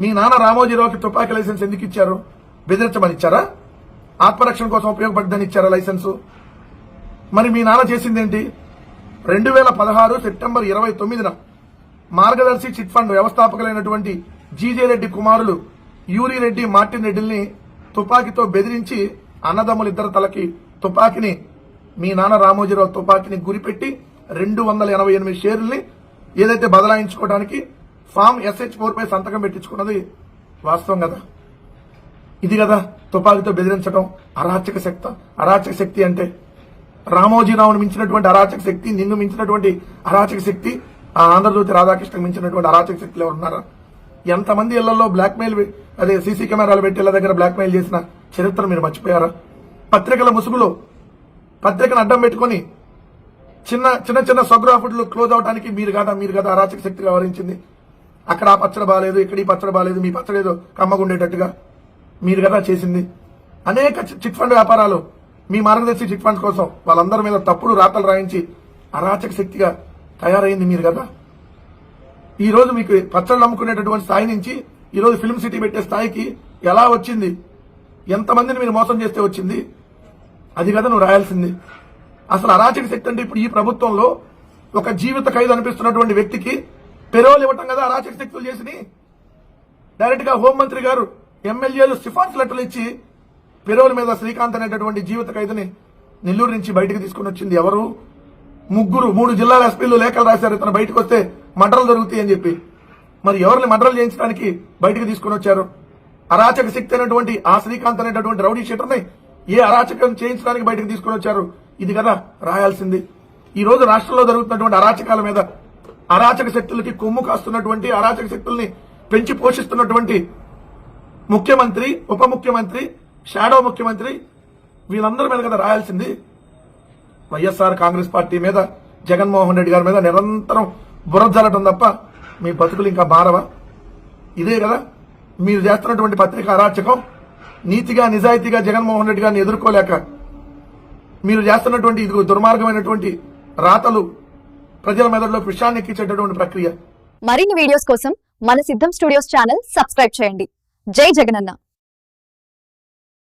మీ నాన్న రామోజీరావుకి తుపాకీ లైసెన్స్ ఎందుకు ఇచ్చారు? బెదిరించమని ఇచ్చారా? ఆత్మరక్షణ కోసం ఉపయోగపడ్డని ఇచ్చారా లైసెన్సు? మరి మీ నాన్న చేసిందేంటి? రెండు వేల పదహారు సెప్టెంబర్ ఇరవై తొమ్మిదిన మార్గదర్శి చిట్ ఫండ్ వ్యవస్థాపకులైనటువంటి జీజే రెడ్డి కుమారులు యూరి రెడ్డి మార్టిన్ రెడ్డిల్ని తుపాకీతో బెదిరించి అన్నదమ్ములు ఇద్దరు తలకి తుపాకీని మీ నాన్న రామోజీరావు తుపాకీని గురిపెట్టి రెండు వందల ఎనభై ఎనిమిది షేర్లని ఏదైతే బదలాయించుకోవడానికి ఫామ్ ఎస్హెచ్ ఫోర్ పై సంతకం పెట్టించుకున్నది వాస్తవం కదా? ఇది కదా తుపాకీతో బెదిరించడం అరాచక శక్తి అరాచక శక్తి అంటే. రామోజీరావును మించినటువంటి అరాచక శక్తి నిన్ను మించినటువంటి అరాచక శక్తి ఆ ఆంధ్రజ్యోతి రాధాకృష్ణ మించినటువంటి అరాచక శక్తులు ఉన్నారా? ఎంతమంది ఇళ్ళలో బ్లాక్మెయిల్ అదే సీసీ కెమెరాలు పెట్టి ఇళ్ళ దగ్గర బ్లాక్మెయిల్ చేసిన చరిత్ర మీరు మర్చిపోయారా? పత్రికల ముసుగులో పత్రికను అడ్డం పెట్టుకొని చిన్న చిన్న చిన్న సొగ్రాఫుడ్లు క్లోజ్ అవడానికి మీరు కదా మీరు కదా అరాచక శక్తిగా వ్యవహరించింది? అక్కడ ఆ పచ్చడి బాగాలేదు ఇక్కడ ఈ పచ్చడి బాగాలేదు మీ పచ్చడి ఏదో కమ్మగుండేటట్టుగా. మీరు కదా చేసింది. అనేక చిట్ ఫండ్ వ్యాపారాలు. మీ మార్గదర్శి చిట్ ఫండ్ కోసం వాళ్ళందరి మీద తప్పుడు రాతలు రాయించి అరాచక శక్తిగా తయారైంది మీరు కదా. ఈ రోజు మీకు పచ్చళ్ళు అమ్ముకునేటటువంటి స్థాయి నుంచి ఈ రోజు ఫిల్మ్ సిటీ పెట్టే స్థాయికి ఎలా వచ్చింది? ఎంతమందిని మీరు మోసం చేస్తే వచ్చింది? అది కదా నువ్వు రాయాల్సింది. అసలు అరాచక శక్తి అంటే ఇప్పుడు ఈ ప్రభుత్వంలో ఒక జీవిత ఖైదు అనిపిస్తున్నటువంటి వ్యక్తికి పెరోలు ఇవ్వటం కదా అరాచక శక్తులు చేసి డైరెక్ట్గా హోంమంత్రి గారు ఎమ్మెల్యేలు సిఫార్సు లెటర్లు ఇచ్చి పెరోల మీద శ్రీకాంత్ అనేటటువంటి జీవిత ఖైదుని నెల్లూరు నుంచి బయటకు తీసుకుని వచ్చింది ఎవరు? ముగ్గురు మూడు జిల్లాల ఎస్పీలు లేఖలు రాశారు. ఇతను బయటకు వస్తే మడ్రలు జరుగుతాయి అని చెప్పి. మరి ఎవరిని మంటలు చేయించడానికి బయటకు తీసుకుని వచ్చారు? అరాచక శక్తి అనేటువంటి ఆ శ్రీకాంత్ అనేటటువంటి రౌడీ షీటర్ని ఏ అరాచకం చేయించడానికి బయటకు తీసుకుని వచ్చారు? ఇది కదా రాయాల్సింది. ఈ రోజు రాష్ట్రంలో జరుగుతున్నటువంటి అరాచకాల మీద అరాచక శక్తులకి కొమ్ము కాస్తున్నటువంటి అరాచక శక్తుల్ని పెంచి పోషిస్తున్నటువంటి ముఖ్యమంత్రి ఉప ముఖ్యమంత్రి షాడో ముఖ్యమంత్రి వీళ్ళందరి మీద కదా రాయాల్సింది. వైఎస్ఆర్ కాంగ్రెస్ పార్టీ మీద జగన్మోహన్ రెడ్డి గారి మీద నిరంతరం బురజల్లటం తప్ప మీ బతుకులు ఇంకా మారవా? ఇదే కదా మీరు చేస్తున్నటువంటి పత్రిక అరాచకం నీతిగా నిజాయితీగా జగన్మోహన్ రెడ్డి గారిని ఎదుర్కోలేక మీరు చేస్తున్నటువంటి ఇది దుర్మార్గమైనటువంటి రాతలు ప్రజల మెదడులో విషయాన్ని ఎక్కించేటటువంటి ప్రక్రియ. మరిన్ని వీడియోస్ కోసం మన సిద్ధం స్టూడియోస్ ఛానల్ సబ్స్క్రైబ్ చేయండి. జై జగనన్న.